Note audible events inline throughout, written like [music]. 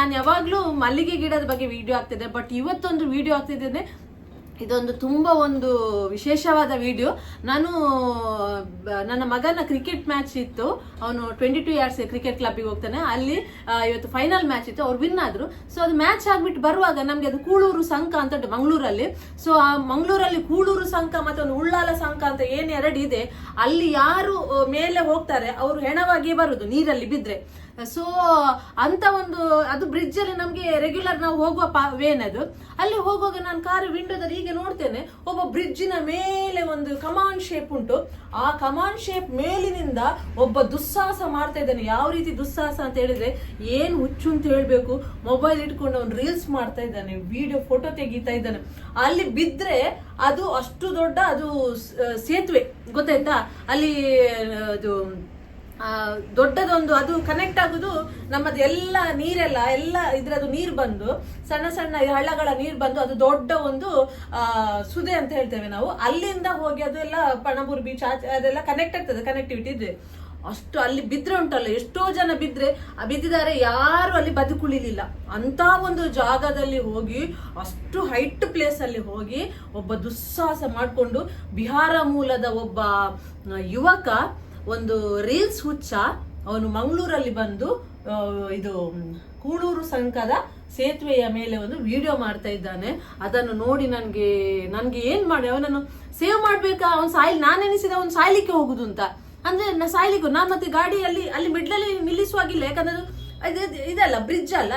ನಾನು ಯಾವಾಗಲೂ ಮಲ್ಲಿಗೆ ಗಿಡದ ಬಗ್ಗೆ ವಿಡಿಯೋ ಆಗ್ತಿದೆ ಬಟ್ ಇವತ್ತೊಂದು ವಿಡಿಯೋ ಆಗ್ತಿದ್ದೇನೆ ಇದೊಂದು ತುಂಬ ಒಂದು ವಿಶೇಷವಾದ ವಿಡಿಯೋ ನಾನು ನನ್ನ ಮಗನ ಕ್ರಿಕೆಟ್ ಮ್ಯಾಚ್ ಇತ್ತು. ಅವನು ಟ್ವೆಂಟಿ ಟೂ ಇಯರ್ಸ್ ಕ್ರಿಕೆಟ್ ಕ್ಲಬ್ಗೆ ಹೋಗ್ತಾನೆ. ಅಲ್ಲಿ ಇವತ್ತು ಫೈನಲ್ ಮ್ಯಾಚ್ ಇತ್ತು. ಅವ್ರು ವಿನ್ ಆದ್ರು. ಸೊ ಅದು ಮ್ಯಾಚ್ ಆಗ್ಬಿಟ್ಟು ಬರುವಾಗ ನಮ್ಗೆ ಅದು ಕೂಳೂರು ಸಂಕ ಅಂತ ಮಂಗಳೂರಲ್ಲಿ. ಸೊ ಆ ಮಂಗಳೂರಲ್ಲಿ ಕೂಳೂರು ಸಂಕ ಮತ್ತೆ ಒಂದು ಉಳ್ಳಾಲ ಸಂಕ ಅಂತ ಏನು ಇದೆ, ಅಲ್ಲಿ ಯಾರು ಮೇಲೆ ಹೋಗ್ತಾರೆ, ಅವರು ಹೆಣವಾಗಿ ಬರುದು, ನೀರಲ್ಲಿ ಬಿದ್ರೆ. ಸೊ ಅಂತ ಒಂದು, ಅದು ಬ್ರಿಡ್ಜ್ ಅಲ್ಲಿ ನಮ್ಗೆ ರೆಗ್ಯುಲರ್ ನಾವು ಹೋಗುವ ವೇನ್ ಅದು. ಅಲ್ಲಿ ಹೋಗುವಾಗ ನಾನು ಕಾರ್ ವಿಂಡೋದಲ್ಲಿ ಹೀಗೆ ನೋಡ್ತೇನೆ, ಒಬ್ಬ ಬ್ರಿಡ್ಜಿನ ಮೇಲೆ ಒಂದು ಕಮಾನ್ ಶೇಪ್ ಉಂಟು. ಆ ಕಮಾನ್ ಶೇಪ್ ಮೇಲಿನಿಂದ ಒಬ್ಬ ದುಸ್ಸಾಹಸ ಮಾಡ್ತಾ ಇದ್ದಾನೆ. ಯಾವ ರೀತಿ ದುಸ್ಸಾಹಸ ಅಂತ ಹೇಳಿದ್ರೆ, ಏನ್ ಹುಚ್ಚು ಅಂತ ಹೇಳ್ಬೇಕು. ಮೊಬೈಲ್ ಇಟ್ಕೊಂಡು ಅವ್ನು ರೀಲ್ಸ್ ಮಾಡ್ತಾ ಇದ್ದಾನೆ ವಿಡಿಯೋ ಫೋಟೋ ತೆಗಿತಾ ಇದ್ದಾನೆ. ಅಲ್ಲಿ ಬಿದ್ರೆ ಅದು ಅಷ್ಟು ದೊಡ್ಡ, ಅದು ಸೇತುವೆ. ಗೊತ್ತಾಯ್ತಾ? ಅಲ್ಲಿ, ಅದು ದೊಡ್ಡದೊಂದು, ಅದು ಕನೆಕ್ಟ್ ಆಗುದು ನಮ್ಮದು ಎಲ್ಲ ನೀರೆಲ್ಲ, ಎಲ್ಲ ಇದ್ರದ್ದು ನೀರು ಬಂದು, ಸಣ್ಣ ಸಣ್ಣ ಹಳ್ಳಗಳ ನೀರು ಬಂದು ಅದು ದೊಡ್ಡ ಒಂದು ಸುದೆ ಅಂತ ಹೇಳ್ತೇವೆ ನಾವು. ಅಲ್ಲಿಂದ ಹೋಗಿ ಅದು ಎಲ್ಲ ಪಣಬೂರು ಬೀಚ್ ಅದೆಲ್ಲ ಕನೆಕ್ಟ್ ಆಗ್ತದೆ ಕನೆಕ್ಟಿವಿಟಿ ಇದೆ ಅಷ್ಟು ಅಲ್ಲಿ ಬಿದ್ರೆ ಉಂಟಲ್ಲ, ಎಷ್ಟೋ ಜನ ಬಿದ್ರೆ, ಆ, ಬಿದ್ದಿದ್ದಾರೆ, ಯಾರು ಅಲ್ಲಿ ಬದುಕುಳಿಲಿಲ್ಲ. ಅಂತ ಒಂದು ಜಾಗದಲ್ಲಿ ಹೋಗಿ, ಅಷ್ಟು ಹೈಟ್ ಪ್ಲೇಸ್ ಅಲ್ಲಿ ಹೋಗಿ, ಒಬ್ಬ ದುಸ್ಸಾಹಸ ಮಾಡಿಕೊಂಡು, ಬಿಹಾರ ಮೂಲದ ಒಬ್ಬ ಯುವಕ ಒಂದು ರೀಲ್ಸ್ ಹುಚ್ಚ, ಅವನು ಮಂಗಳೂರಲ್ಲಿ ಬಂದು ಇದು, ಕೂಳೂರು ಸಂಕದ ಸೇತುವೆಯ ಮೇಲೆ ಒಂದು ವಿಡಿಯೋ ಮಾಡ್ತಾ ಇದ್ದಾನೆ. ಅದನ್ನು ನೋಡಿ ನನಗೆ ನನಗೆ ಏನು ಮಾಡಿ? ಅವನನ್ನು ಸೇವ್ ಮಾಡ್ಬೇಕಾ? ಅವ್ನು ಸಾಯ್ ನಾನು ಎನಿಸಿದ ಅವ್ನು ಸಾಯ್ಲಿಕ್ಕೆ ಹೋಗುದು ಅಂತ. ಅಂದ್ರೆ ನಾ ಸಾಯ್ಲಿಕ್ಕೆ ನಾನು ಮತ್ತೆ ಗಾಡಿಯಲ್ಲಿ, ಅಲ್ಲಿ ಮಿಡ್ಲಲ್ಲಿ ನಿಲ್ಲಿಸುವಾಗಿಲ್ಲ. ಯಾಕಂದ್ರೆ ಅದು, ಇದು- ಇದು- ಇದಲ್ಲ ಬ್ರಿಡ್ಜ್ ಅಲ್ಲ.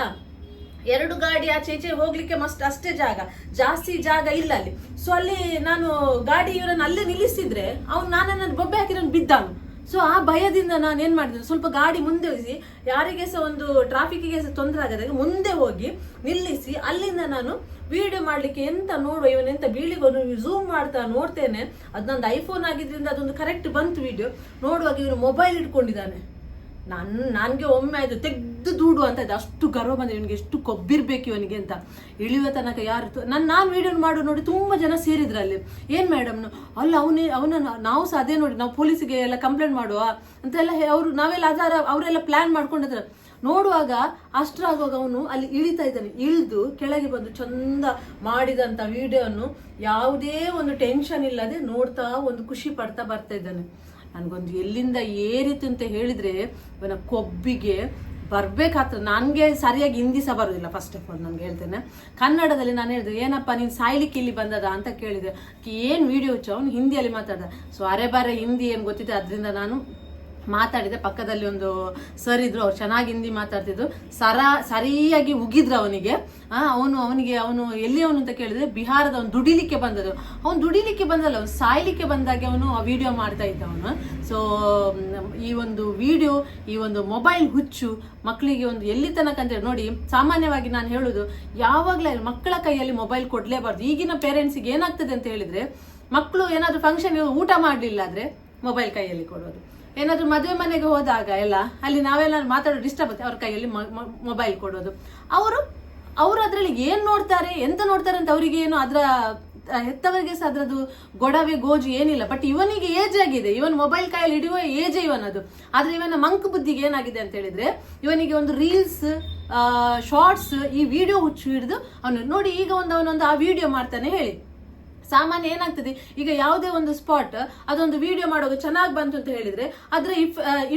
ಎರಡು ಗಾಡಿ ಆಚೆ ಈಚೆ ಹೋಗ್ಲಿಕ್ಕೆ ಮಸ್ಟ್ ಅಷ್ಟೇ ಜಾಗ. ಜಾಸ್ತಿ ಜಾಗ ಇಲ್ಲ ಅಲ್ಲಿ. ಸೊ ಅಲ್ಲಿ ನಾನು ಗಾಡಿ ಇವರನ್ನು ಅಲ್ಲೇ ನಿಲ್ಲಿಸಿದ್ರೆ, ಅವ್ನು ನಾನು ಬೊಬ್ಬೆ ಹಾಕಿ ನಾನು ಬಿದ್ದಾನು. ಸೊ ಆ ಭಯದಿಂದ ನಾನು ಏನ್ ಮಾಡಿದೆ ಸ್ವಲ್ಪ ಗಾಡಿ ಮುಂದೆ ಹೋಗಿಸಿ ಯಾರಿಗೆ ಸಹ ಒಂದು ಟ್ರಾಫಿಕ್ಗೆ ಸಹ ತೊಂದರೆ ಆಗದಾಗ ಮುಂದೆ ಹೋಗಿ ನಿಲ್ಲಿಸಿ, ಅಲ್ಲಿಂದ ನಾನು ವಿಡಿಯೋ ಮಾಡ್ಲಿಕ್ಕೆ ಎಂತ ನೋಡುವ ಇವನ್ ಎಂತ ಬೀಳಿಗೋನು ಝೂಮ್ ಮಾಡ್ತಾ ನೋಡ್ತೇನೆ. ಅದು ನಂದು ಐಫೋನ್ ಆಗಿದ್ರಿಂದ ಅದೊಂದು ಕರೆಕ್ಟ್ ಬಂತು ವಿಡಿಯೋ ನೋಡುವಾಗ ಇವನು ಮೊಬೈಲ್ ಇಟ್ಕೊಂಡಿದ್ದಾನೆ. ನನ್, ನನ್ಗೆ ಒಮ್ಮೆ ಆಯ್ತು ತೆಗ್ದು ದೂಡು ಅಂತ ಇದೆ, ಅಷ್ಟು ಗರ್ವ ಬಂದಿದೆ, ಇವನಿಗೆ ಎಷ್ಟು ಕೊಬ್ಬಿರ್ಬೇಕು ಇವನಿಗೆ ಅಂತ. ಇಳಿಯುವ ತನಕ ಯಾರು ನಾನು ನಾನು ವೀಡಿಯೋ ಮಾಡು ನೋಡಿ ತುಂಬ ಜನ ಸೇರಿದ್ರು ಅಲ್ಲಿ. ಏನು ಮೇಡಮ್ ಅಲ್ಲ, ಅವನೇ, ಅವನ ನಾವು ಸಹ ಅದೇ ನೋಡಿ, ನಾವು ಪೊಲೀಸಿಗೆ ಎಲ್ಲ ಕಂಪ್ಲೇಂಟ್ ಮಾಡುವ ಅಂತೆಲ್ಲ ಅವರು, ನಾವೆಲ್ಲ ಅದರ, ಅವರೆಲ್ಲ ಪ್ಲ್ಯಾನ್ ಮಾಡ್ಕೊಂಡಿದ್ರು. ನೋಡುವಾಗ ಅಷ್ಟರಾಗುವಾಗ ಅವನು ಅಲ್ಲಿ ಇಳಿತಾ ಇದ್ದಾನೆ. ಇಳಿದು ಕೆಳಗೆ ಬಂದು ಚಂದ ಮಾಡಿದಂಥ ವಿಡಿಯೋನು ಯಾವುದೇ ಒಂದು ಟೆನ್ಷನ್ ಇಲ್ಲದೆ ನೋಡ್ತಾ ಒಂದು ಖುಷಿ ಪಡ್ತಾ ಬರ್ತಾ ಇದ್ದಾನೆ. ನನಗೊಂದು ಎಲ್ಲಿಂದ ಏರಿತು ಅಂತ ಹೇಳಿದರೆ, ಇವನ ಕೊಬ್ಬಿಗೆ ಬರ್ಬೇಕಾಗ್ತದೆ. ನನಗೆ ಸರಿಯಾಗಿ ಹಿಂದಿ ಸಹ ಬರೋದಿಲ್ಲ ಫಸ್ಟ್ ಆಫ್ ಆಲ್ ನನ್ಗೆ ಹೇಳ್ತೇನೆ. ಕನ್ನಡದಲ್ಲಿ ನಾನು ಹೇಳಿದೆ, ಏನಪ್ಪ ನೀನು ಸಾಯ್ಲಿಕ್ಕೆ ಇಲ್ಲಿ ಬಂದದ ಅಂತ ಕೇಳಿದೆ. ಏನು ವಿಡಿಯೋ ಹಚ್ಚ? ಅವನು ಹಿಂದಿಯಲ್ಲಿ ಮಾತಾಡ್ದ. ಸೊ ಅರೆ ಬರೆ ಹಿಂದಿ ಏನು ಗೊತ್ತಿದೆ, ಅದರಿಂದ ನಾನು ಮಾತಾಡಿದೆ ಪಕ್ಕದಲ್ಲಿ ಒಂದು ಸರ್ ಇದ್ರು, ಅವ್ರು ಚೆನ್ನಾಗಿ ಹಿಂದಿ ಮಾತಾಡ್ತಿದ್ರು. ಸರ, ಸರಿಯಾಗಿ ಉಗಿದ್ರು ಅವನಿಗೆ. ಅವನು ಅವನಿಗೆ, ಅವನು ಎಲ್ಲಿ ಅವನು ಅಂತ ಕೇಳಿದ್ರೆ ಬಿಹಾರದ ಅವನು ದುಡಿಲಿಕ್ಕೆ ಬಂದದ್ದು. ಅವನು ದುಡಿಲಿಕ್ಕೆ ಬಂದಲ್ಲ, ಅವ್ನು ಸಾಯ್ಲಿಕ್ಕೆ ಬಂದಾಗೆ ಅವನು ಆ ವಿಡಿಯೋ ಮಾಡ್ತಾ ಇದ್ದ ಅವನು. ಸೊ ಈ ಒಂದು ವಿಡಿಯೋ ಈ ಒಂದು ಮೊಬೈಲ್ ಹುಚ್ಚು ಮಕ್ಕಳಿಗೆ ಒಂದು ಎಲ್ಲಿ ತನಕ ಅಂತ ಹೇಳಿ ನೋಡಿ, ಸಾಮಾನ್ಯವಾಗಿ ನಾನು ಹೇಳುದು, ಯಾವಾಗಲೇ ಮಕ್ಕಳ ಕೈಯಲ್ಲಿ ಮೊಬೈಲ್ ಕೊಡಲೇಬಾರ್ದು. ಈಗಿನ ಪೇರೆಂಟ್ಸಿಗೆ ಏನಾಗ್ತದೆ ಅಂತ ಹೇಳಿದ್ರೆ ಮಕ್ಕಳು ಏನಾದರೂ ಫಂಕ್ಷನ್ ಊಟ ಮಾಡಲಿಲ್ಲ ಆದ್ರೆ ಮೊಬೈಲ್ ಕೈಯಲ್ಲಿ ಕೊಡೋದು. ಏನಾದ್ರು ಮದುವೆ ಮನೆಗೆ ಹೋದಾಗ ಎಲ್ಲ, ಅಲ್ಲಿ ನಾವೆಲ್ಲ ಮಾತಾಡೋ ಡಿಸ್ಟರ್ಬ್ ಆಗುತ್ತೆ. ಅವ್ರ ಕೈಯಲ್ಲಿ ಮೊಬೈಲ್ ಕೊಡೋದು. ಅವರು ಅವರು ಅದರಲ್ಲಿ ಏನ್ ನೋಡ್ತಾರೆ, ಎಂತ ನೋಡ್ತಾರೆ ಅಂತ ಅವರಿಗೆ ಏನು ಅದ್ರ ಹೆತ್ತವರಿಗೆ ಸಹ ಅದ್ರದ್ದು ಗೊಡವೆ, ಗೋಜು ಏನಿಲ್ಲ. ಬಟ್ ಇವನಿಗೆ ಏಜ್ ಆಗಿದೆ. ಇವನ್ ಮೊಬೈಲ್ ಕೈಯಲ್ಲಿ ಇಡುವ ಏಜ್ ಇವನದು. ಆದ್ರೆ ಇವನ ಮಂಕ್ ಬುದ್ಧಿಗೆ ಏನಾಗಿದೆ ಅಂತ ಹೇಳಿದ್ರೆ, ಇವನಿಗೆ ಒಂದು ರೀಲ್ಸ್ ಶಾರ್ಟ್ಸ್ ಈ ವಿಡಿಯೋ ಹುಚ್ಚು ಹಿಡಿದು ಅವನು ನೋಡಿ, ಈಗ ಒಂದು ಅವನೊಂದು ಆ ವಿಡಿಯೋ ಮಾಡ್ತಾನೆ ಹೇಳಿ. ಸಾಮಾನ್ಯ ಏನಾಗ್ತದೆ? ಈಗ ಯಾವುದೇ ಒಂದು ಸ್ಪಾಟ್ ಅದೊಂದು ವಿಡಿಯೋ ಮಾಡೋದು ಚೆನ್ನಾಗಿ ಬಂತು ಅಂತ ಹೇಳಿದ್ರೆ ಅದ್ರ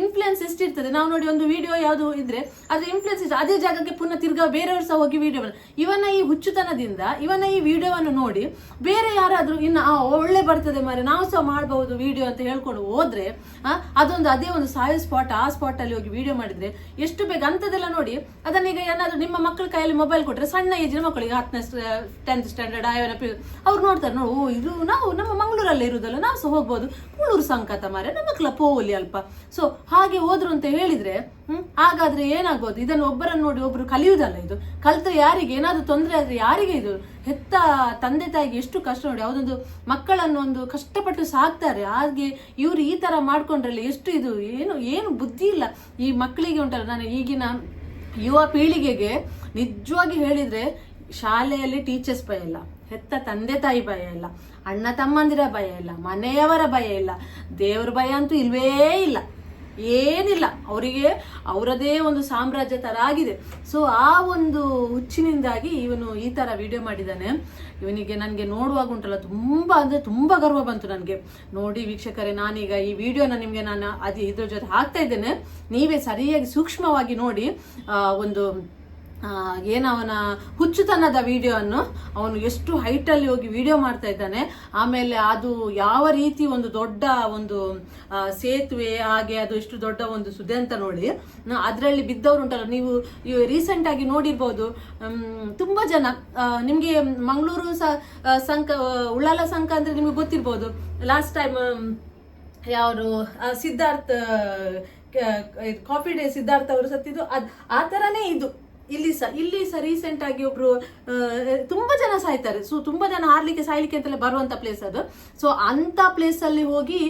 ಇನ್ಫ್ಲುಯೆನ್ಸ್ ಎಷ್ಟಿರ್ತದೆ? ನಾವು ನೋಡಿ ಒಂದು ವಿಡಿಯೋ ಯಾವುದು ಇದ್ರೆ ಅದ್ರ ಇನ್ಫ್ಲುಯೆನ್ಸ್ ಇಷ್ಟ ಅದೇ ಜಾಗಕ್ಕೆ ಪುನಃ ತಿರ್ಗಾ ಬೇರೆಯವರು ಸಹ ಹೋಗಿ ವಿಡಿಯೋ ಇವನ ಈ ಹುಚ್ಚುತನದಿಂದ ಇವನ ಈ ವಿಡಿಯೋವನ್ನು ನೋಡಿ, ಬೇರೆ ಯಾರಾದ್ರೂ ಇನ್ನು ಒಳ್ಳೆ ಬರ್ತದೆ ಮಾರೆ, ನಾವು ಸಹ ಮಾಡಬಹುದು ವಿಡಿಯೋ ಅಂತ ಹೇಳ್ಕೊಂಡು ಹೋದ್ರೆ ಅದೊಂದು ಅದೇ ಒಂದು ಸಾಯೋ ಸ್ಪಾಟ್ ಆ ಸ್ಪಾಟ್ ಅಲ್ಲಿ ಹೋಗಿ ವಿಡಿಯೋ ಮಾಡಿದ್ರೆ ಎಷ್ಟು ಬೇಗ ಅಂತದೆಲ್ಲ ನೋಡಿ, ಅದನ್ನ ಈಗ ಏನಾದ್ರೂ ನಿಮ್ಮ ಮಕ್ಕಳ ಕೈಯಲ್ಲಿ ಮೊಬೈಲ್ ಕೊಟ್ಟರೆ ಸಣ್ಣ ಏಜಿನ ಮಕ್ಕಳಿಗೆ ಹತ್ತನೇ ಟೆಂತ್ ಸ್ಟ್ಯಾಂಡರ್ಡ್ ಆಯವನ ಅವ್ರು ನೋಡ್ತಾರೆ ನೋಡಿ ಓ, ಇದು ನಾವು ನಮ್ಮ ಮಂಗಳೂರಲ್ಲೇ ಇರುವುದಲ್ಲ ನಾವು ಸಹ ಹೋಗ್ಬೋದು. ಕೂಳೂರು ಸಂಕತ ಮಾರೆ ನಮ್ಮ ಮಕ್ಕಳ ಹೋಗಲಿ ಅಲ್ಪ. ಸೊ ಹಾಗೆ ಹೋದ್ರು ಅಂತ ಹೇಳಿದ್ರೆ, ಹ್ಮ್, ಹಾಗಾದ್ರೆ ಏನಾಗ್ಬೋದು? ಇದನ್ನು ಒಬ್ಬರನ್ನು ನೋಡಿ ಒಬ್ರು ಕಲಿಯುವುದಲ್ಲ ಇದು? ಕಲ್ತ್ರೆ ಯಾರಿಗೆ? ಏನಾದ್ರು ತೊಂದರೆ ಆದ್ರೆ ಯಾರಿಗೆ ಇದು? ಹೆತ್ತ ತಂದೆ ತಾಯಿಗೆ ಎಷ್ಟು ಕಷ್ಟ ನೋಡಿ, ಯಾವುದೊಂದು ಮಕ್ಕಳನ್ನು ಒಂದು ಕಷ್ಟಪಟ್ಟು ಸಾಕ್ತಾರೆ. ಹಾಗೆ ಇವ್ರು ಈ ತರ ಮಾಡ್ಕೊಂಡ್ರಲ್ಲಿ ಎಷ್ಟು ಇದು? ಏನು ಏನು ಬುದ್ಧಿ ಇಲ್ಲ. ಈ ಮಕ್ಕಳಿಗೆ ಉಂಟಲ್ಲ, ನಾನು ಈಗಿನ ಯುವ ಪೀಳಿಗೆಗೆ ನಿಜವಾಗಿ ಹೇಳಿದ್ರೆ, ಶಾಲೆಯಲ್ಲಿ ಟೀಚರ್ಸ್ ಪೈ ಇಲ್ಲ. ಹೆತ್ತ ತಂದೆ ತಾಯಿ ಭಯ ಇಲ್ಲ, ಅಣ್ಣ ತಮ್ಮಂದಿರ ಭಯ ಇಲ್ಲ, ಮನೆಯವರ ಭಯ ಇಲ್ಲ, ದೇವ್ರ ಭಯ ಅಂತೂ ಇಲ್ವೇ ಇಲ್ಲ, ಏನಿಲ್ಲ. ಅವರಿಗೆ ಅವರದೇ ಒಂದು ಸಾಮ್ರಾಜ್ಯ ಥರ ಆಗಿದೆ. ಸೊ ಆ ಒಂದು ಹುಚ್ಚಿನಿಂದಾಗಿ ಇವನು ಈ ತರ ವಿಡಿಯೋ ಮಾಡಿದ್ದಾನೆ ಇವನಿಗೆ ನನಗೆ ನೋಡುವಾಗ ಉಂಟಲ್ಲ, ತುಂಬಾ ಅಂದ್ರೆ ತುಂಬಾ ಗರ್ವ ಬಂತು ನನಗೆ. ನೋಡಿ ವೀಕ್ಷಕರೇ, ನಾನೀಗ ಈ ವಿಡಿಯೋನ ನಿಮಗೆ ನಾನು ಅದು ಇದ್ರ ಜೊತೆ ಹಾಕ್ತಾ ಇದ್ದೇನೆ. ನೀವೇ ಸರಿಯಾಗಿ ಸೂಕ್ಷ್ಮವಾಗಿ ನೋಡಿ ಒಂದು ಏನು ಅವನ ಹುಚ್ಚುತನದ ವಿಡಿಯೋವನ್ನು ಅವನು ಎಷ್ಟು ಹೈಟಲ್ಲಿ ಹೋಗಿ ವಿಡಿಯೋ ಮಾಡ್ತಾ ಇದ್ದಾನೆ. ಆಮೇಲೆ ಅದು ಯಾವ ರೀತಿ ಒಂದು ದೊಡ್ಡ ಒಂದು ಸೇತುವೆ, ಹಾಗೆ ಅದು ಎಷ್ಟು ದೊಡ್ಡ ಒಂದು ಸುದ್ದಿ ಅಂತ ನೋಡಿ. ಅದರಲ್ಲಿ ಬಿದ್ದವರು ಉಂಟಲ್ಲ, ನೀವು ರೀಸೆಂಟ್ ಆಗಿ ನೋಡಿರ್ಬೋದು. ತುಂಬ ಜನ ನಿಮಗೆ ಮಂಗಳೂರು ಸಂಕ, ಉಳ್ಳಾಲ ಸಂಕ ಅಂದ್ರೆ ನಿಮಗೆ ಗೊತ್ತಿರ್ಬೋದು. ಲಾಸ್ಟ್ ಟೈಮ್ ಯಾರು ಸಿದ್ಧಾರ್ಥ ಕಾಫಿ ಡೇ ಸಿದ್ಧಾರ್ಥ ಅವರು ಸತ್ತಿದ್ದು, ಅದು, ಆ ಥರನೇ ಇದು. ಇಲ್ಲಿ ಸಹ ಇಲ್ಲಿ ಸಹ ರೀಸೆಂಟ್ ಆಗಿ ಒಬ್ರು ತುಂಬಾ ಜನ ಸಾಯ್ತಾರೆ. ಸೊ ತುಂಬಾ ಜನ ಆರ್ಲಿಕ್ಕೆ ಸಾಯ್ಲಿಕ್ಕೆ ಅಂತೆಲ್ಲ ಬರುವಂತ ಪ್ಲೇಸ್ ಅದು. ಸೊ ಅಂತ ಪ್ಲೇಸ್ ಅಲ್ಲಿ ಹೋಗಿ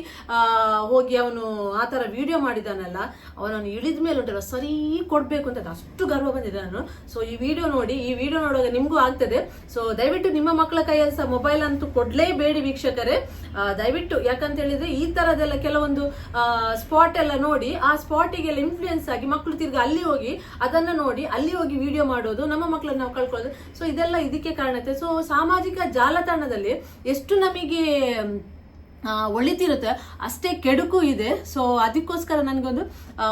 ಹೋಗಿ ಅವನು ಆ ತರ ವಿಡಿಯೋ ಮಾಡಿದಾನಲ್ಲ ಅವನನ್ನು ಇಳಿದ ಮೇಲೆ ಉಂಟಲ್ಲ ಸರಿ ಕೊಡ್ಬೇಕು ಅಂತ ಅಷ್ಟು ಗರ್ವ ಬಂದಿದೆ ನಾನು. ಸೊ ಈ ವಿಡಿಯೋ ನೋಡಿ, ಈ ವಿಡಿಯೋ ನೋಡುವಾಗ ನಿಮಗೂ ಆಗ್ತದೆ. ಸೊ ದಯವಿಟ್ಟು ನಿಮ್ಮ ಮಕ್ಕಳ ಕೈಯಲ್ಲಿ ಸಹ ಮೊಬೈಲ್ ಅಂತೂ ಕೊಡ್ಲೇಬೇಡಿ ವೀಕ್ಷಕರೇ. ದಯವಿಟ್ಟು, ಯಾಕಂತ ಹೇಳಿದ್ರೆ ಈ ತರದೆಲ್ಲ ಕೆಲವೊಂದು ಸ್ಪಾಟ್ ಎಲ್ಲ ನೋಡಿ, ಆ ಸ್ಪಾಟಿಗೆಲ್ಲ ಇನ್ಫ್ಲೂಯೆನ್ಸ್ ಆಗಿ ಮಕ್ಕಳು ತಿರ್ಗಿ ಅಲ್ಲಿ ಹೋಗಿ, ಅದನ್ನ ನೋಡಿ, ಅಲ್ಲಿ ಹೋಗಿ ವಿಡಿಯೋ ಮಾಡೋದು, ನಮ್ಮ ಮಕ್ಕಳನ್ನ ನಾವು ಕಳ್ಕೊಳ್ಳೋದು. ಸೊ ಇದೆಲ್ಲ ಇದಕ್ಕೆ ಕಾರಣತೆ. ಸೊ ಸಾಮಾಜಿಕ ಜಾಲತಾಣದಲ್ಲಿ ಎಷ್ಟು ನಮಗೆ ಒಳಿತಿರುತ್ತೆ. ಅಷ್ಟೇ ಕೆಡುಕು ಇದೆ. ಸೊ ಅದಕ್ಕೋಸ್ಕರ ನನಗೊಂದು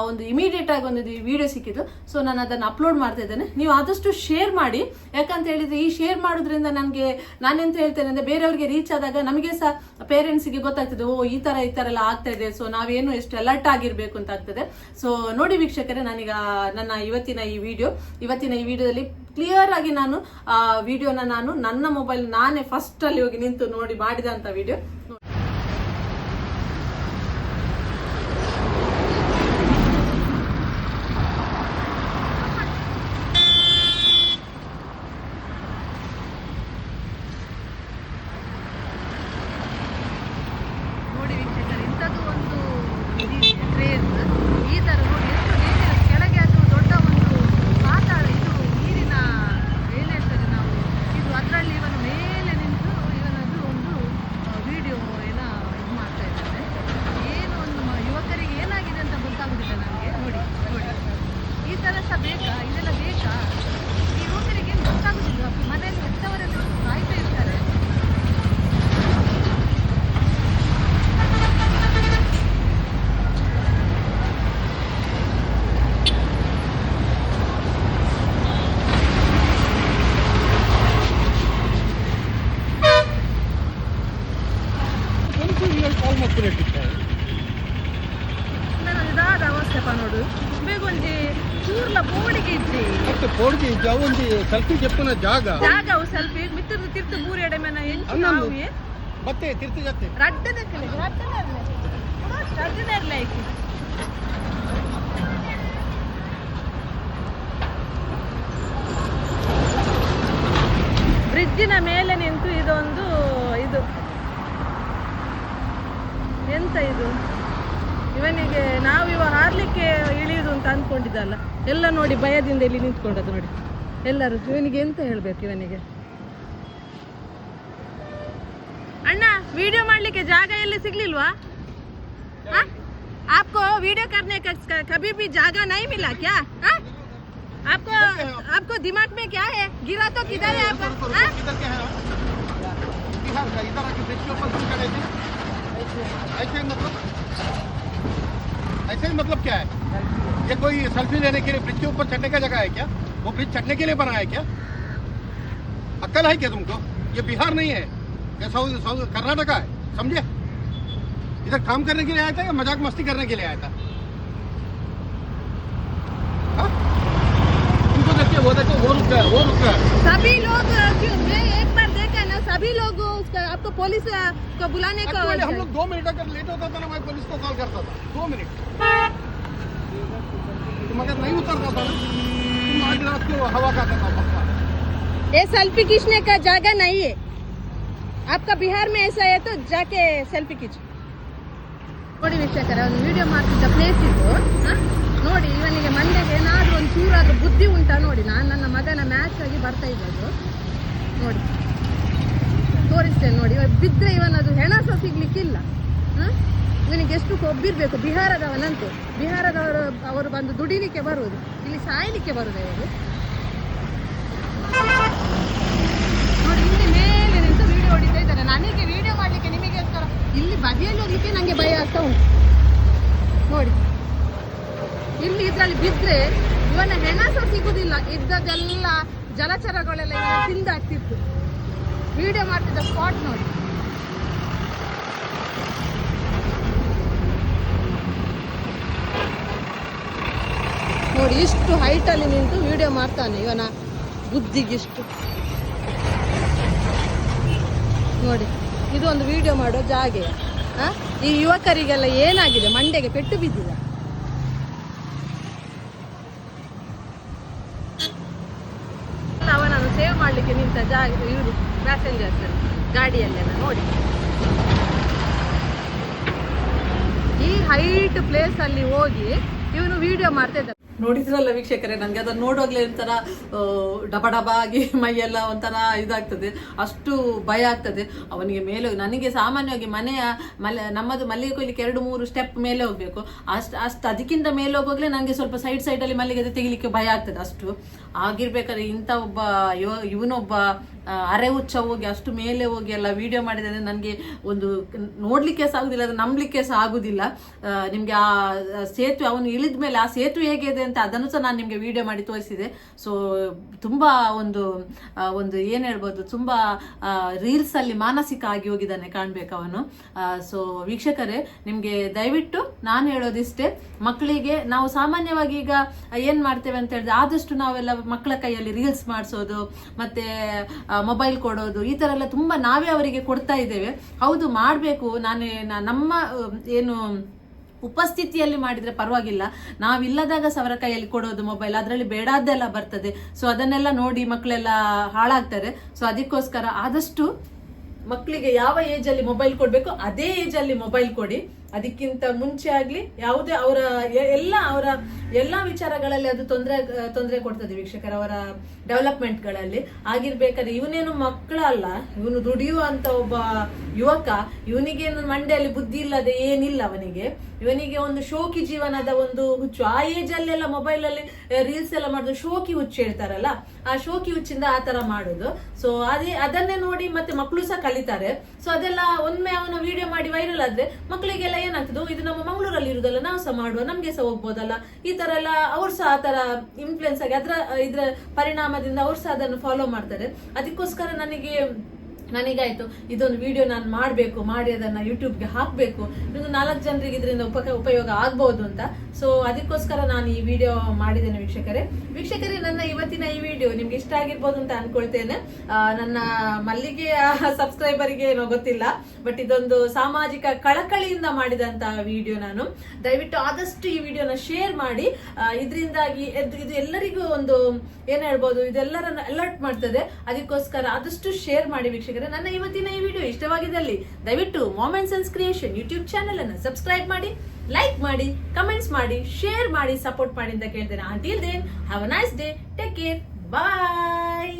ಒಂದು ಇಮಿಡಿಯೇಟ್ ಆಗಿ ಒಂದು ವಿಡಿಯೋ ಸಿಕ್ಕಿದ್ದು. ಸೊ ನಾನು ಅದನ್ನು ಅಪ್ಲೋಡ್ ಮಾಡ್ತಾ ಇದ್ದೇನೆ. ನೀವು ಆದಷ್ಟು ಶೇರ್ ಮಾಡಿ. ಯಾಕಂತ ಹೇಳಿದ್ರೆ, ಈ ಶೇರ್ ಮಾಡೋದ್ರಿಂದ ನನಗೆ, ನಾನೆಂತ ಹೇಳ್ತೇನೆ ಅಂದರೆ ಬೇರೆಯವ್ರಿಗೆ ರೀಚ್ ಆದಾಗ ನಮಗೆ ಸಹ ಪೇರೆಂಟ್ಸ್ಗೆ ಗೊತ್ತಾಗ್ತದೆ, ಓ, ಈ ಥರ ಈ ಥರ ಎಲ್ಲ ಆಗ್ತಾ ಇದೆ. ಸೊ ನಾವೇನು ಎಷ್ಟು ಅಲರ್ಟ್ ಆಗಿರಬೇಕು ಅಂತ ಆಗ್ತದೆ. ಸೊ ನೋಡಿ ವೀಕ್ಷಕರೇ, ನಾನೀಗ ನನ್ನ ಇವತ್ತಿನ ಈ ವಿಡಿಯೋ ಇವತ್ತಿನ ಈ ವಿಡಿಯೋದಲ್ಲಿ ಕ್ಲಿಯರ್ ಆಗಿ ನಾನು ವಿಡಿಯೋನ ನಾನು ನನ್ನ ಮೊಬೈಲ್ ನಾನೇ ಫಸ್ಟ್ ಅಲ್ಲಿ ಹೋಗಿ ನಿಂತು ನೋಡಿ ಮಾಡಿದಂತ ವಿಡಿಯೋ ನೋಡಿ ವೀಕ್ಷಕರು ಇಂಥದ್ದು ಒಂದು ಟ್ರೇನ್ ಈ ಥರ ನೋಡಿ ಎಷ್ಟು ಡೇಂಜರಸ್ ಕೆಳಗೆ ಅದು ದೊಡ್ಡ ಒಂದು ಪಾತಾಳ ಇದು ನೀರಿನ ಏನು ಹೇಳ್ತಾರೆ ನಾವು ಇದು ಅದರಲ್ಲಿ ಇವನು ಮೇಲೆ ನಿಂತು ಇವನದು ಒಂದು ವಿಡಿಯೋ ಎಲ್ಲ ಇದು ಮಾಡ್ತಾ ಇದ್ದಾನೆ ಏನು ಒಂದು ಮ- ಯುವಕರಿಗೆ ಏನಾಗಿದೆ ಅಂತ ಗೊತ್ತಾಗುದಿಲ್ಲ ನನಗೆ ನೋಡಿ ನೋಡಿ ಈ ಥರ ಸಹ ಬೇಕಾ ಇದೆಲ್ಲ ಬೇಕಾ ಈ ಯುವಕರಿಗೆ ಏನು ಗೊತ್ತಾಗುದಿಲ್ಲ ಮನೆಯಲ್ಲಿ ಹೆತ್ತವರೆಲ್ಲ ಕಾಯ್ತಾ ಇರ್ತಾರೆ ಆಲ್ಮೋಸ್ಟ್ ಇಟ್ಟಿದ್ದಾರೆ ನನ್ನ ಇದಾದ ಅವಸ್ಥೆ ನೋಡು ಬೇಗೊಂಜಿ ಚೂರ್ಲ ಬೋಡಿಗೆ ಇದ್ದಿ ಮತ್ತೆ ಪೋಡ್ಗೆ ಒಂದು ಸೆಲ್ಫಿ చెప్పున ಜಾಗ ಜಾಗವು ಸ್ವಲ್ಪ ಮಿತ್ರ ತಿರ್ತು ಮೂರು ಎಡೆ ಮೇನ ಎಂಚು ಅನ್ನೊಂದು. ನಾವಿಯೇ ಮತ್ತೆ ತಿರ್ತಿ ಜತ್ತೆ ರಡ್ಡದ ಕಲೆ ರಡ್ಡದ ರಡ್ಡದ ಇರ್ಲ ಐಕಿ ಬ್ರಿಡ್ಜಿನ ಮೇಲೆ ನಿಂತು ಇದೊಂದು ಇದು ಎಂತ ಇದು ಇವನಿಗೆ ನಾವು ಇವ ಹಾರ್ಲಿಕ್ಕೆ ಇಳಿಯುದು ಅಂತ ಅಂದ್ಕೊಂಡಿದ್ದಲ್ಲ ಎಲ್ಲ ನೋಡಿ ಭಯದಿಂದ ಇಲ್ಲಿ ನಿಂತ್ಕೊಂಡದ್ದು ನೋಡಿ ಎಲ್ಲರೂ ಇವನಿಗೆ ಎಂತ ಹೇಳ್ಬೇಕು ಇವನಿಗೆ ಅಣ್ಣ ವಿಡಿಯೋ ಮಾಡ್ಲಿಕ್ಕೆ ಜಾಗ ಎಲ್ಲಿ ಸಿಗ್ಲಿಲ್ವಾ हाँ? आपको वीडियो करने का का- कभी भी जगह नहीं मिला क्या हाँ? आपको आपको दिमाग में क्या है गिरा तो किधर है आपका हाँ? इधर क्या है बिहार का इधर आके ब्रिज के ऊपर तुम खड़े थे ऐसे ही मतलब ऐसे ही मतलब क्या है ये कोई सेल्फी लेने के लिए ब्रिज के ऊपर चढ़ने का जगह है क्या वो ब्रिज चढ़ने के लिए बना है क्या? अक्ल है क्या तुमको? ये बिहार नहीं है। ये साउथ कर्नाटका है समझे? इधर काम करने के लिए आया था या मज़ाक मस्ती करने के लिए आया था? हाँ? उनको देखिए वो देखो वो रुक गया वो रुक गया। सभी लोग एक बार देखा ना सभी लोग उसका आपको पुलिस को बुलाने को हम लोग दो मिनट अगर लेट होता था ना मैं पुलिस को कॉल करता था। दो मिनट। तुम अगर नहीं उतरता था ना। तुम आज रात को हवा खाता था पक्का ये सेल्फी खींचने का जगह नहीं है आपका बिहार में ऐसा है तो जाके सेल्फी खींच ನೋಡಿ ವೀಕ್ಷಕರ ಒಂದು ವಿಡಿಯೋ ಮಾಡ್ತಿದ್ದ ಪ್ಲೇಸ್ ಇದು ಹ? ನೋಡಿ ಇವನಿಗೆ ಮಂಡ್ಯಗೆ ಏನಾದ್ರೂ ಒಂದು ಚೂರಾದ್ರೂ ಬುದ್ಧಿ ಉಂಟಾ ನೋಡಿ ನಾನು ನನ್ನ ಮಗನ ಮ್ಯಾಚ್ ಆಗಿ ಬರ್ತಾ ಇದ್ದದ್ದು ನೋಡಿ ತೋರಿಸ್ತೇನೆ ನೋಡಿ ಇವಾಗ ಬಿದ್ದರೆ ಇವನದು ಹೆಣ ಸಹ ಸಿಗ್ಲಿಕ್ಕಿಲ್ಲ ಹ? ಇವನಿಗೆ ಎಷ್ಟು ಕೊಬ್ಬಿರಬೇಕು ಬಿಹಾರದವನಂತೆ. ಬಿಹಾರದವರು ಅವರು ಬಂದು ದುಡಿಲಿಕ್ಕೆ ಬರುವುದು. ಇಲ್ಲಿ ಸಾಯಲಿಕ್ಕೆ ಬರುವುದು ಅವರು ನೋಡಿ, ಇಲ್ಲಿ ಮೇಲೆ ನಿಂತು ವಿಡಿಯೋ ಹೊಡಿತಾ ನನಗೆ ವಿಡಿಯೋ ಮಾಡ್ಲಿಕ್ಕೆ ನಿಮಗೋಸ್ಕರ ಇಲ್ಲಿ ಬದಿಯಲ್ಲಿ ಹೋಗ್ಲಿಕ್ಕೆ ನನಗೆ ಭಯ ಆಗ್ತಾ ಉಂಟು. ನೋಡಿ. ಇಲ್ಲಿ ಇದರಲ್ಲಿ ಬಿದ್ದರೆ ಇವನ ಹೆಣ ಸಹ ಸಿಗುದಿಲ್ಲ. ಇದ್ದದೆಲ್ಲ ಜಲಚರಗಳೆಲ್ಲ ತಿಂದಾಗ್ತಿತ್ತು. ವಿಡಿಯೋ ಮಾಡ್ತಿದ್ದ ಸ್ಪಾಟ್ ನೋಡಿ. ನೋಡಿ ಇಷ್ಟು ಹೈಟಲ್ಲಿ ನಿಂತು ವಿಡಿಯೋ ಮಾಡ್ತಾನೆ. ಇವನ ಬುದ್ಧಿಗಿಷ್ಟು. ನೋಡಿ, ಇದು ಒಂದು ವಿಡಿಯೋ ಮಾಡೋ ಜಾಗೆ? ಈ ಯುವಕರಿಗೆಲ್ಲ ಏನಾಗಿದೆ? ಮಂಡೆಗೆ ಪೆಟ್ಟು ಬಿದ್ದಿದೆ. ಅವನನ್ನು ಸೇವ್ ಮಾಡಲಿಕ್ಕೆ ನಿಂತ ಜಾಗ ಇವರು ಪ್ಯಾಸೆಂಜರ್ಸ್ ಗಾಡಿಯಲ್ಲೆಲ್ಲ ನೋಡಿ. ಈ ಹೈಟ್ ಪ್ಲೇಸಲ್ಲಿ ಹೋಗಿ ಇವನು ವಿಡಿಯೋ ಮಾಡ್ತಾ ಇದ್ದ ನೋಡಿದ್ರಲ್ಲ ವೀಕ್ಷಕರೇ, ನನಗೆ ಅದನ್ನು ನೋಡುವಾಗಲೇ ಒಂಥರ ಡಬ ಡಬ ಆಗಿ [laughs] ಮೈಯೆಲ್ಲ ಒಂಥರ ಇದಾಗ್ತದೆ. ಅಷ್ಟು ಭಯ ಆಗ್ತದೆ. ಅವನಿಗೆ ಮೇಲೆ ಹೋಗಿ ನನಗೆ ಸಾಮಾನ್ಯವಾಗಿ ಮನೆಯ ಮಲೆ, ನಮ್ಮದು ಮಲ್ಲಿಗೆ ಕೊಯ್ಲಿಕ್ಕೆ ಎರಡು, ಮೂರು ಸ್ಟೆಪ್ ಮೇಲೆ ಹೋಗ್ಬೇಕು. ಅಷ್ಟು ಅಷ್ಟು ಅದಕ್ಕಿಂತ ಮೇಲೆ ಹೋಗುವಾಗಲೇ ನನಗೆ ಸ್ವಲ್ಪ ಸೈಡ್ ಸೈಡಲ್ಲಿ ಮಲ್ಲಿಗೆ ತೆಗಿಲಿಕ್ಕೆ ಭಯ ಆಗ್ತದೆ ಅಷ್ಟು. ಆಗಿರ್ಬೇಕಾದ್ರೆ ಇಂಥ ಒಬ್ಬ ಯೋ, ಇವನೊಬ್ಬ ಅರೆ ಹುಚ್ಚ ಹೋಗಿ ಅಷ್ಟು ಮೇಲೆ ಹೋಗಿ ಎಲ್ಲ ವಿಡಿಯೋ ಮಾಡಿದರೆ ನನಗೆ ಒಂದು ನೋಡಲಿಕ್ಕೆ ಸಹ ಆಗುದಿಲ್ಲ, ಅದು ನಂಬಲಿಕ್ಕೆ ಸಹ ಆಗುದಿಲ್ಲ. ನಿಮಗೆ ಆ ಸೇತುವೆ, ಅವನು ಇಳಿದ ಮೇಲೆ ಆ ಸೇತುವೆ ಹೇಗಿದೆ? ಅಂತ ಅದನ್ನು ಸಹ ನಾನು ನಿಮಗೆ ವಿಡಿಯೋ ಮಾಡಿ ತೋರಿಸಿದೆ. ಸೊ ತುಂಬಾ ಒಂದು ಒಂದು ಏನು ಹೇಳ್ಬೋದು, ತುಂಬಾ ರೀಲ್ಸ್ ಅಲ್ಲಿ ಮಾನಸಿಕ ಆಗಿ ಹೋಗಿದ್ದಾನೆ ಕಾಣ್ಬೇಕು ಅವನು. ಸೊ ವೀಕ್ಷಕರೇ, ನಿಮ್ಗೆ ದಯವಿಟ್ಟು ನಾನು ಹೇಳೋದಿಷ್ಟೇ, ಮಕ್ಕಳಿಗೆ ನಾವು ಸಾಮಾನ್ಯವಾಗಿ ಈಗ ಏನ್ ಮಾಡ್ತೇವೆ ಅಂತ ಹೇಳಿದ್ರೆ ಆದಷ್ಟು ನಾವೆಲ್ಲ ಮಕ್ಕಳ ಕೈಯಲ್ಲಿ ರೀಲ್ಸ್ ಮಾಡಿಸೋದು, ಮತ್ತೆ ಮೊಬೈಲ್ ಕೊಡೋದು, ಈ ತರ ಎಲ್ಲ ತುಂಬಾ ನಾವೇ ಅವರಿಗೆ ಕೊಡ್ತಾ ಇದ್ದೇವೆ. ಹೌದು, ಮಾಡಬೇಕು. ನಾನೇ ನಮ್ಮ ಏನು ಉಪಸ್ಥಿತಿಯಲ್ಲಿ ಮಾಡಿದ್ರೆ ಪರವಾಗಿಲ್ಲ. ನಾವಿಲ್ಲದಾಗ ಸವರ ಕೈಯಲ್ಲಿ ಕೊಡೋದು ಮೊಬೈಲ್. ಅದರಲ್ಲಿ ಬೇಡಾದ್ದೆಲ್ಲ ಬರ್ತದೆ. ಸೊ ಅದನ್ನೆಲ್ಲ ನೋಡಿ ಮಕ್ಕಳೆಲ್ಲ ಹಾಳಾಗ್ತಾರೆ. ಸೊ ಅದಕ್ಕೋಸ್ಕರ ಆದಷ್ಟು ಮಕ್ಕಳಿಗೆ ಯಾವ ಏಜ್ ಅಲ್ಲಿ ಮೊಬೈಲ್ ಕೊಡಬೇಕು ಅದೇ ಏಜ್ ಅಲ್ಲಿ ಮೊಬೈಲ್ ಕೊಡಿ. ಅದಕ್ಕಿಂತ ಮುಂಚೆ ಆಗಲಿ ಯಾವುದೇ ಅವರ ಎಲ್ಲ ಅವರ ಎಲ್ಲ ವಿಚಾರಗಳಲ್ಲಿ ಅದು ತೊಂದರೆ ತೊಂದರೆ ಕೊಡ್ತದೆ ವೀಕ್ಷಕರ ಅವರ ಡೆವಲಪ್ಮೆಂಟ್ಗಳಲ್ಲಿ ಆಗಿರ್ಬೇಕಾದ್ರೆ ಇವನೇನು ಮಕ್ಕಳಲ್ಲ ಇವನು ದುಡಿಯುವಂತ ಒಬ್ಬ ಯುವಕ. ಇವನಿಗೇನು ಮಂಡೆಯಲ್ಲಿ ಬುದ್ಧಿ ಇಲ್ಲದೆ ಏನಿಲ್ಲ ಅವನಿಗೆ. ಇವನಿಗೆ ಒಂದು ಶೋಕಿ ಜೀವನದ ಒಂದು ಹುಚ್ಚು. ಆ ಏಜ್ ಅಲ್ಲೆಲ್ಲ ಮೊಬೈಲ್ ಅಲ್ಲಿ ರೀಲ್ಸ್ ಎಲ್ಲ ಮಾಡುದು ಶೋಕಿ ಹುಚ್ಚು ಹೇಳ್ತಾರಲ್ಲ, ಆ ಶೋಕಿ ಹುಚ್ಚಿಂದ ಆ ತರ ಮಾಡುದು. ಸೊ ಅದೇ, ಅದನ್ನೇ ನೋಡಿ ಮತ್ತೆ ಮಕ್ಕಳು ಸಹ ಕಲಿತಾರೆ. ಸೊ ಅದೆಲ್ಲ ಒಮ್ಮೆ ಅವನ ವಿಡಿಯೋ ಮಾಡಿ ವೈರಲ್ ಆದ್ರೆ ಮಕ್ಕಳಿಗೆಲ್ಲ ಏನಾಗ್ತದೆ, ಇದು ನಮ್ಮ ಮಂಗಳೂರಲ್ಲಿ ಇರುದಲ್ಲ, ನಾವು ಸಹ ಮಾಡುವ, ನಮ್ಗೆ ಸಹ ಹೋಗ್ಬೋದಲ್ಲ. ಈ ತರ ಎಲ್ಲ ಅವ್ರು ಸಹ ಆ ತರ ಇನ್ಫ್ಲುಯೆನ್ಸ್ ಆಗಿ ಅದ್ರ, ಇದ್ರ ಪರಿಣಾಮದಿಂದ ಅವ್ರು ಸಹ ಅದನ್ನು ಫಾಲೋ ಮಾಡ್ತಾರೆ. ಅದಕ್ಕೋಸ್ಕರ ನನಗೆ ನನಗಾಯ್ತು, ಇದೊಂದು ವಿಡಿಯೋ ನಾನು ಮಾಡಬೇಕು, ಮಾಡಿ ಅದನ್ನ ಯೂಟ್ಯೂಬ್ಗೆ ಹಾಕಬೇಕು. ಇನ್ನೊಂದು ನಾಲ್ಕು ಜನರಿಗೆ ಇದರಿಂದ ಉಪಕ, ಉಪಯೋಗ ಆಗ್ಬಹುದು ಅಂತ. ಸೊ ಅದಕ್ಕೋಸ್ಕರ ನಾನು ಈ ವಿಡಿಯೋ ಮಾಡಿದ್ದೇನೆ ವೀಕ್ಷಕರೇ. ವೀಕ್ಷಕರೇ, ನನ್ನ ಇವತ್ತಿನ ಈ ವಿಡಿಯೋ ನಿಮ್ಗೆ ಇಷ್ಟ ಆಗಿರ್ಬೋದು ಅಂತ ಅನ್ಕೊಳ್ತೇನೆ. ನನ್ನ ಮಲ್ಲಿಗೆಯ ಸಬ್ಸ್ಕ್ರೈಬರ್ಗೆ ಏನೋ ಗೊತ್ತಿಲ್ಲ ಬಟ್ ಇದೊಂದು ಸಾಮಾಜಿಕ ಕಳಕಳಿಯಿಂದ ಮಾಡಿದಂತ ವಿಡಿಯೋ ನಾನು. ದಯವಿಟ್ಟು ಆದಷ್ಟು ಈ ವಿಡಿಯೋನ ಶೇರ್ ಮಾಡಿ. ಇದರಿಂದಾಗಿ ಇದು ಇದು ಎಲ್ಲರಿಗೂ ಒಂದು, ಏನ್ ಹೇಳ್ಬೋದು, ಇದೆಲ್ಲರನ್ನ ಅಲರ್ಟ್ ಮಾಡ್ತದೆ. ಅದಕ್ಕೋಸ್ಕರ ಆದಷ್ಟು ಶೇರ್ ಮಾಡಿ ವೀಕ್ಷಕರೇ. ನನ್ನ ಇವತ್ತಿನ ಈ ವಿಡಿಯೋ ಇಷ್ಟವಾಗಿದ್ದಲ್ಲಿ ದಯವಿಟ್ಟು moments and creation YouTube channel ಅನ್ನು ಸಬ್ಸ್ಕ್ರೈಬ್ ಮಾಡಿ ಲೈಕ್ ಮಾಡಿ ಕಮೆಂಟ್ಸ್ ಮಾಡಿ ಶೇರ್ ಮಾಡಿ ಸಪೋರ್ಟ್ ಮಾಡಿ ಅಂತ ಕೇಳ್ತೇನೆ. Until then have a nice day take care bye